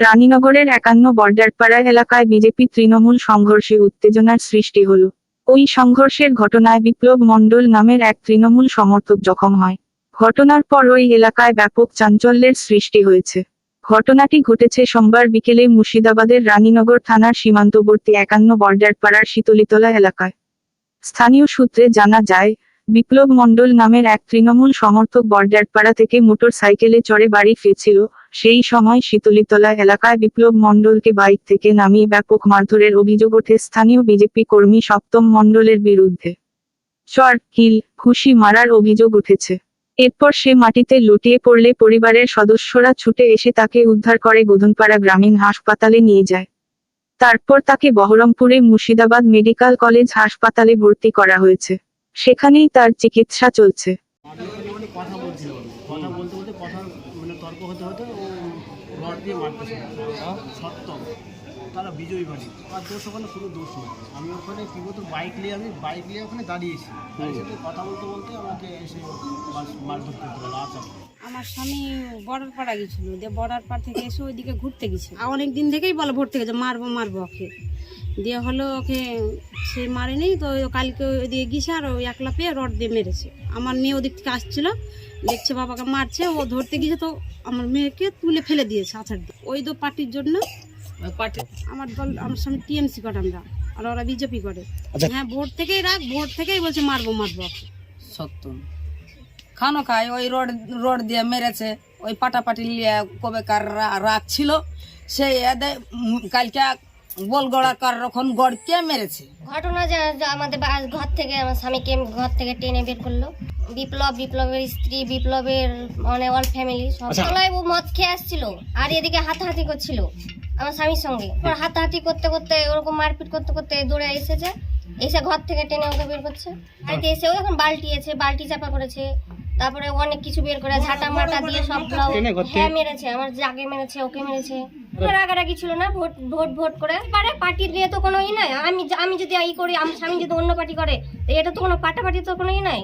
রানীনগরের একান্ন বর্ডারপাড়া এলাকায় বিজেপি তৃণমূল সংঘর্ষে উত্তেজনার সৃষ্টি হল। ওই সংঘর্ষের ঘটনায় বিপ্লব মণ্ডল নামের এক তৃণমূল সমর্থক জখম হয়। ঘটনার পর ওই এলাকায় ব্যাপক চাঞ্চল্যের সৃষ্টি হয়েছে। ঘটনাটি ঘটেছে সোমবার বিকেলে মুর্শিদাবাদের রানীনগর থানার সীমান্তবর্তী একান্ন বর্ডারপাড়ার শীতলীতলা এলাকায়। স্থানীয় সূত্রে জানা যায় বিপ্লব মণ্ডল নামের এক তৃণমূল সমর্থক বর্ডারপাড়া থেকে মোটর সাইকেলে চড়ে বাড়ি ফিরছিল, সেই সময় শীতলীতলা এলাকায় বিপ্লব মণ্ডলকে বাইক থেকে নামিয়ে ব্যাপক মারধরের অভিযোগ ওঠে স্থানীয় বিজেপি কর্মী সপ্তম মণ্ডলের বিরুদ্ধে। চর, কিল, খুশি মারার অভিযোগ উঠেছে। এরপর সে মাটিতে লুটিয়ে পড়লে পরিবারের সদস্যরা ছুটে এসে তাকে উদ্ধার করে গোধনপাড়া গ্রামীণ হাসপাতালে নিয়ে যায়। তারপর তাকে বহরমপুরে মুর্শিদাবাদ মেডিকেল কলেজ হাসপাতালে ভর্তি করা হয়েছে। সেখানেই তার চিকিৎসা চলছে। কথা বলতে বলতে কথা ও তারা বিজয়ী দোষ ওখানে কোনো দোষ আমি ওখানে বাইক নিয়ে আমি বাইক নিয়ে ওখানে দাঁড়িয়েছি কথা বলতে বলতে আমাকে এসে আমার স্বামী বর্ডার পাড়া গেছিল, দিয়ে বর্ডার পাড় থেকে এসে ওইদিকে ঘুরতে গেছে। অনেক দিন থেকেই বলে ভর্তি গেছে মারবো মারবো ওকে। দিয়ে হলো ওকে সে মারেনি তো কালকে ওইদিকে গিয়েছে আর ওই একলা পেয়ে রড দিয়ে মেরেছে। আমার মেয়ে ওদিক থেকে আসছিল দেখছে বাবাকে মারছে ও ধরতে গিয়েছে তো আমার মেয়েকে তুলে ফেলে দিয়েছে আছাড় দিয়ে। ওই তো পার্টির জন্য আমার দল আমার সঙ্গে টিএমসি করে আমরা আর ওরা বিজেপি করে। হ্যাঁ ভোট থেকেই রাখ ভোট থেকেই বলছে মারবো মারবো। সত্য। খানো খায় ওই রড রড দিয়ে মেরেছে ওই পাটাপাটি লিয়ে কবে কার রা- রাগ ছিল সেই এদে কালকে বল গড়া কার মেরেছে? ঘটনা যে যে আমাদের বা- ঘর থেকে আমার স্বামীকে ঘর থেকে টেনে বের করল। বিপ্লব বিপ্লবের স্ত্রী বিপ্লবের মানে অল ফ্যামিলি সব। তলায় ও মদ খেয়ে আসছিল আর এদিকে হাতাহাতি করছিল আমার স্বামীর সঙ্গে। ওর হাতাহাতি করতে করতে ওরকম মারপিট করতে করতে দৌড়ে এসেছে এসে ঘর থেকে টেনে ওকে বের করছে। বাড়িতে এসে ও এখন বালতি আছে বালতি চাপা করেছে তারপরে অনেক কিছু বের করে ঝাঁটা মাটা দিয়ে সব হ্যাঁ মেরেছে আমার যাকে মেরেছে ওকে মেরেছে। রাগারাগি ছিল না, ভোট ভোট ভোট করে। পারে পার্টির দিয়ে তো কোনো ই নাই। আমি আমি যদি ই করি আমি স্বামী যদি অন্য পার্টি করে এটা তো কোনো পাটাপাটি তো কোনো ই নাই।